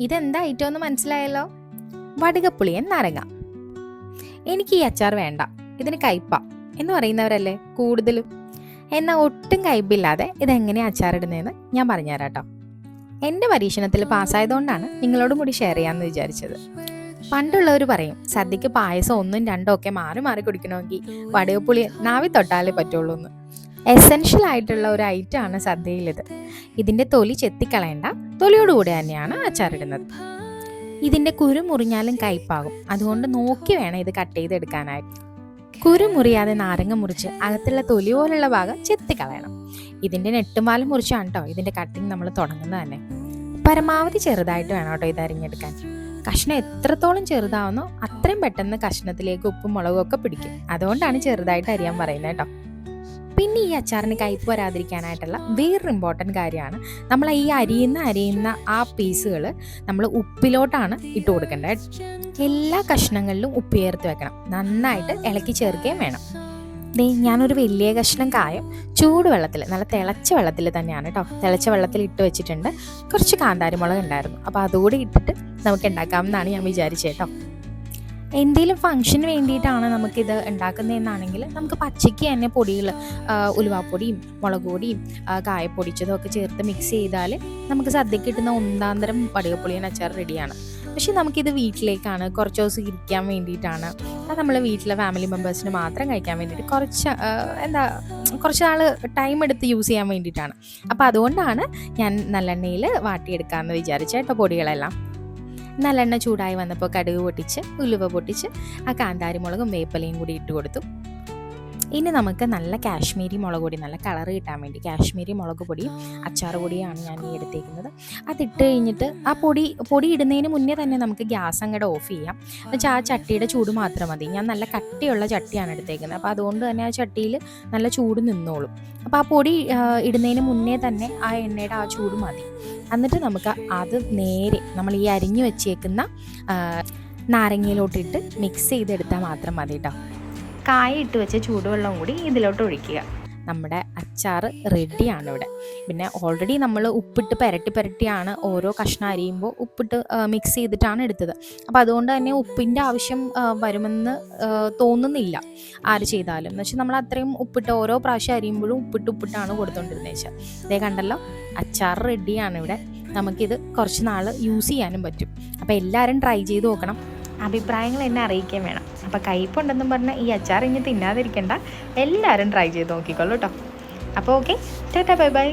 ഇതെന്താ ഐറ്റം എന്ന് മനസ്സിലായല്ലോ? വടുകപ്പുളിയൻ നാരങ്ങ. എനിക്ക് ഈ അച്ചാർ വേണ്ട. ഇതിന് കയ്പ എന്ന് പറയുന്നവരല്ലേ കൂടുതലും? എന്നാൽ ഒട്ടും കയ്പില്ലാതെ ഇതെങ്ങനെ അച്ചാറിടുന്നതെന്ന് ഞാൻ പറഞ്ഞുതരാം കേട്ടോ എന്റെ പരീക്ഷണത്തിൽ പാസ്സായതുകൊണ്ടാണ് നിങ്ങളോടും കൂടി ഷെയർ ചെയ്യാമെന്ന് വിചാരിച്ചത്. പണ്ടുള്ളവർ പറയും സദ്യക്ക് പായസം ഒന്നും രണ്ടും ഒക്കെ മാറി മാറി കുടിക്കണമെങ്കിൽ വടകപ്പുളി നാവി തൊട്ടാലേ പറ്റുള്ളൂ എന്ന് എസെൻഷ്യൽ ആയിട്ടുള്ള ഒരു ഐറ്റമാണ് സദ്യയിലിത്. ഇതിന്റെ തൊലി ചെത്തിക്കളയേണ്ട. തൊലിയോടുകൂടി തന്നെയാണ് അച്ചാറിടുന്നത്. ഇതിന്റെ കുരു മുറിഞ്ഞാലും കയ്പാകും. അതുകൊണ്ട് നോക്കി വേണം ഇത് കട്ട് ചെയ്തെടുക്കാനായിട്ട്. കുരു മുറിയാതെ നാരങ്ങ മുറിച്ച് അകത്തുള്ള തൊലി പോലുള്ള ഭാഗം ചെത്തിക്കളയണം. ഇതിന്റെ നെട്ടുമാല മുറിച്ചാണ് കേട്ടോ ഇതിന്റെ കട്ടിങ് നമ്മൾ തുടങ്ങുന്നത് തന്നെ. പരമാവധി ചെറുതായിട്ട് വേണം കേട്ടോ ഇത് അരിഞ്ഞെടുക്കാൻ. കഷ്ണം എത്രത്തോളം ചെറുതാവുന്നോ അത്രയും പെട്ടെന്ന് കഷ്ണത്തിലേക്ക് ഉപ്പും മുളകും ഒക്കെ പിടിക്കും. അതുകൊണ്ടാണ് ചെറുതായിട്ട് അരിയാൻ പറയുന്നത് കേട്ടോ പിന്നെ ഈ അച്ചാറിന് കയ്പ് വരാതിരിക്കാനായിട്ടുള്ള വേറൊരു ഇമ്പോർട്ടന്റ് കാര്യമാണ് നമ്മൾ ഈ അരിയുന്ന അരിയുന്ന ആ പീസുകൾ നമ്മൾ ഉപ്പിലോട്ടാണ് ഇട്ട് കൊടുക്കേണ്ടത്. എല്ലാ കഷ്ണങ്ങളിലും ഉപ്പ് ചേർത്ത് വെക്കണം. നന്നായിട്ട് ഇളക്കി ചേർക്കുകയും വേണം. ദേ ഞാനൊരു വലിയ കഷ്ണം കായം ചൂടുവെള്ളത്തിൽ നല്ല തിളച്ച വെള്ളത്തിൽ തന്നെയാണ് കേട്ടോ. തിളച്ച വെള്ളത്തിൽ ഇട്ട് വെച്ചിട്ടുണ്ട്. കുറച്ച് കാന്താരിമുളക് ഉണ്ടായിരുന്നു. അപ്പോൾ അതുകൂടി ഇട്ടിട്ട് നമുക്ക് ഉണ്ടാക്കാമെന്നാണ് ഞാൻ വിചാരിച്ചത് കേട്ടോ. എന്തെങ്കിലും ഫംഗ്ഷന് വേണ്ടിയിട്ടാണ് നമുക്കിത് ഉണ്ടാക്കുന്നതെന്നാണെങ്കിൽ നമുക്ക് പച്ചയ്ക്ക് തന്നെ പൊടികൾ ഉലുവാപ്പൊടിയും മുളക് പൊടിയും കായപ്പൊടിച്ചതും ഒക്കെ ചേർത്ത് മിക്സ് ചെയ്താൽ നമുക്ക് സദ്യക്ക് കിട്ടുന്ന ഒന്നാന്തരം വടുകപ്പുളിയൻ അച്ചാർ റെഡിയാണ്. പക്ഷേ നമുക്കിത് വീട്ടിലേക്കാണ് കുറച്ച് ദിവസം ഇരിക്കാൻ വേണ്ടിയിട്ടാണ്. അത് നമ്മൾ വീട്ടിലെ ഫാമിലി മെമ്പേഴ്സിന് മാത്രം കഴിക്കാൻ വേണ്ടിയിട്ട് കുറച്ച് എന്താ കുറച്ച് നാൾ ടൈം എടുത്ത് യൂസ് ചെയ്യാൻ വേണ്ടിയിട്ടാണ്. അപ്പോൾ അതുകൊണ്ടാണ് ഞാൻ നല്ലെണ്ണയിൽ വാട്ടിയെടുക്കാമെന്ന് വിചാരിച്ച കേട്ടോ പൊടികളെല്ലാം. നല്ലെണ്ണ ചൂടായി വന്നപ്പോൾ കടുക് പൊട്ടിച്ച് ഉലുവ പൊട്ടിച്ച് ആ കാന്താരി മുളകും വേപ്പലയും കൂടി ഇട്ട് കൊടുത്തു. ഇനി നമുക്ക് നല്ല കാശ്മീരി മുളക് പൊടി നല്ല കളർ കിട്ടാൻ വേണ്ടി കാശ്മീരി മുളക് പൊടിയും അച്ചാർ പൊടിയാണ് ഞാൻ ഈ എടുത്തേക്കുന്നത്. അതിട്ട് കഴിഞ്ഞിട്ട് ആ പൊടി പൊടി ഇടുന്നതിന് മുന്നേ തന്നെ നമുക്ക് ഗ്യാസ് അങ്ങോട്ട് ഓഫ് ചെയ്യാം. എന്നുവെച്ചാൽ ആ ചട്ടിയുടെ ചൂട് മാത്രം മതി. ഞാൻ നല്ല കട്ടിയുള്ള ചട്ടിയാണ് എടുത്തേക്കുന്നത്. അപ്പോൾ അതുകൊണ്ട് തന്നെ ആ ചട്ടിയിൽ നല്ല ചൂട് നിന്നോളും. അപ്പോൾ ആ പൊടി ഇടുന്നതിന് മുന്നേ തന്നെ ആ എണ്ണയുടെ ആ ചൂട് മതി. എന്നിട്ട് നമുക്ക് അത് നേരെ നമ്മൾ ഈ അരിഞ്ഞു വെച്ചേക്കുന്ന നാരങ്ങയിലോട്ടിട്ട് മിക്സ് ചെയ്തെടുത്താൽ മാത്രം മതി കേട്ടോ കായ ഇട്ട് വെച്ച ചൂടുവെള്ളം കൂടി ഇതിലോട്ട് ഒഴിക്കുക. നമ്മുടെ അച്ചാർ റെഡിയാണ് ഇവിടെ പിന്നെ ഓൾറെഡി നമ്മൾ ഉപ്പിട്ട് പുരട്ടി പുരട്ടിയാണ് ഓരോ കഷ്ണം അരിയുമ്പോൾ ഉപ്പിട്ട് മിക്സ് ചെയ്തിട്ടാണ് എടുത്തത്. അപ്പോൾ അതുകൊണ്ട് തന്നെ ഉപ്പിന്റെ ആവശ്യം വരുമെന്ന് തോന്നുന്നില്ല ആര് ചെയ്താലും. എന്ന് വെച്ചാൽ നമ്മൾ അത്രയും ഉപ്പിട്ട് ഓരോ പ്രാവശ്യം അരിയുമ്പോഴും ഉപ്പിട്ട് ഉപ്പിട്ടാണ് കൊടുത്തുകൊണ്ടിരുന്നത് വെച്ചാൽ അതേ കണ്ടല്ലോ അച്ചാർ റെഡിയാണ് ഇവിടെ നമുക്കിത് കുറച്ച് നാൾ യൂസ് ചെയ്യാനും പറ്റും. അപ്പോൾ എല്ലാവരും ട്രൈ ചെയ്ത് നോക്കണം. അഭിപ്രായങ്ങൾ എന്നെ അറിയിക്കുകയും വേണം. അപ്പോൾ കയ്പുണ്ടെന്നും പറഞ്ഞാൽ ഈ അച്ചാർ ഇനി തിന്നാതിരിക്കണ്ട. എല്ലാവരും ട്രൈ ചെയ്ത് നോക്കിക്കോളൂ കേട്ടോ അപ്പോൾ ഓക്കെ ടാറ്റാ ബൈ ബൈ